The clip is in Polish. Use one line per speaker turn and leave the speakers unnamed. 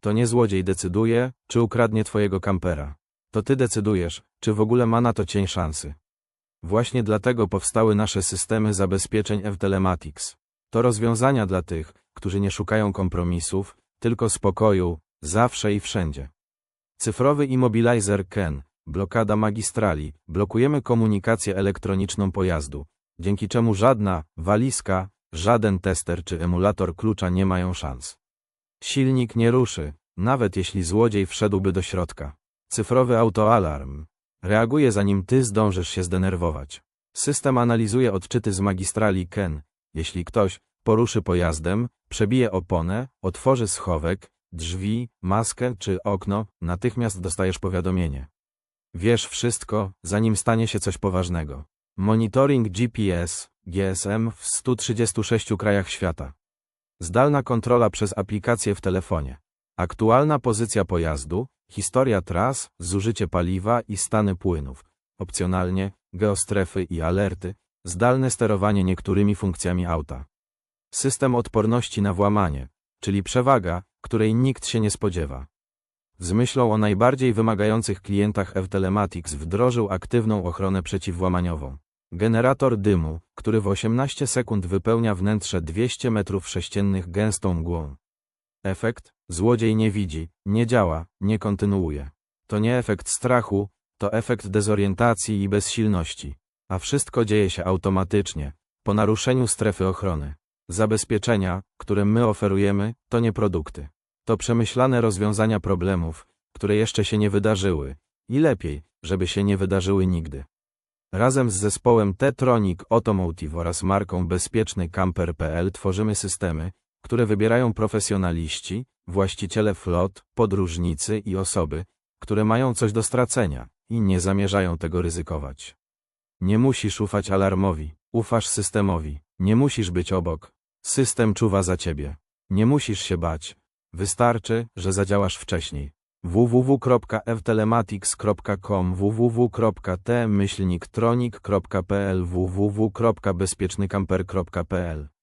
To nie złodziej decyduje, czy ukradnie twojego kampera. To ty decydujesz, czy w ogóle ma na to cień szansy. Właśnie dlatego powstały nasze systemy zabezpieczeń F-Telematics. To rozwiązania dla tych, którzy nie szukają kompromisów, tylko spokoju, zawsze i wszędzie. Cyfrowy immobilizer KEN, blokada magistrali, blokujemy komunikację elektroniczną pojazdu, dzięki czemu żadna walizka, żaden tester czy emulator klucza nie mają szans. Silnik nie ruszy, nawet jeśli złodziej wszedłby do środka. Cyfrowy autoalarm reaguje zanim ty zdążysz się zdenerwować. System analizuje odczyty z magistrali KEN. Jeśli ktoś poruszy pojazdem, przebije oponę, otworzy schowek, drzwi, maskę czy okno, natychmiast dostajesz powiadomienie. Wiesz wszystko, zanim stanie się coś poważnego. Monitoring GPS, GSM w 136 krajach świata. Zdalna kontrola przez aplikację w telefonie. Aktualna pozycja pojazdu, historia tras, zużycie paliwa i stany płynów. Opcjonalnie, geostrefy i alerty, zdalne sterowanie niektórymi funkcjami auta. System odporności na włamanie, czyli przewaga, której nikt się nie spodziewa. Z myślą o najbardziej wymagających klientach F-Telematics wdrożył aktywną ochronę przeciwłamaniową. Generator dymu, który w 18 sekund wypełnia wnętrze 200 m3 gęstą mgłą. Efekt? Złodziej nie widzi, nie działa, nie kontynuuje. To nie efekt strachu, to efekt dezorientacji i bezsilności. A wszystko dzieje się automatycznie, po naruszeniu strefy ochrony. Zabezpieczenia, które my oferujemy, to nie produkty. To przemyślane rozwiązania problemów, które jeszcze się nie wydarzyły. I lepiej, żeby się nie wydarzyły nigdy. Razem z zespołem T-Tronic Automotive oraz marką Bezpieczny Camper.pl tworzymy systemy, które wybierają profesjonaliści, właściciele flot, podróżnicy i osoby, które mają coś do stracenia i nie zamierzają tego ryzykować. Nie musisz ufać alarmowi, ufasz systemowi, nie musisz być obok. System czuwa za ciebie. Nie musisz się bać. Wystarczy, że zadziałasz wcześniej. www.ftelematics.com www.t-tronic.pl www.bezpiecznykamper.pl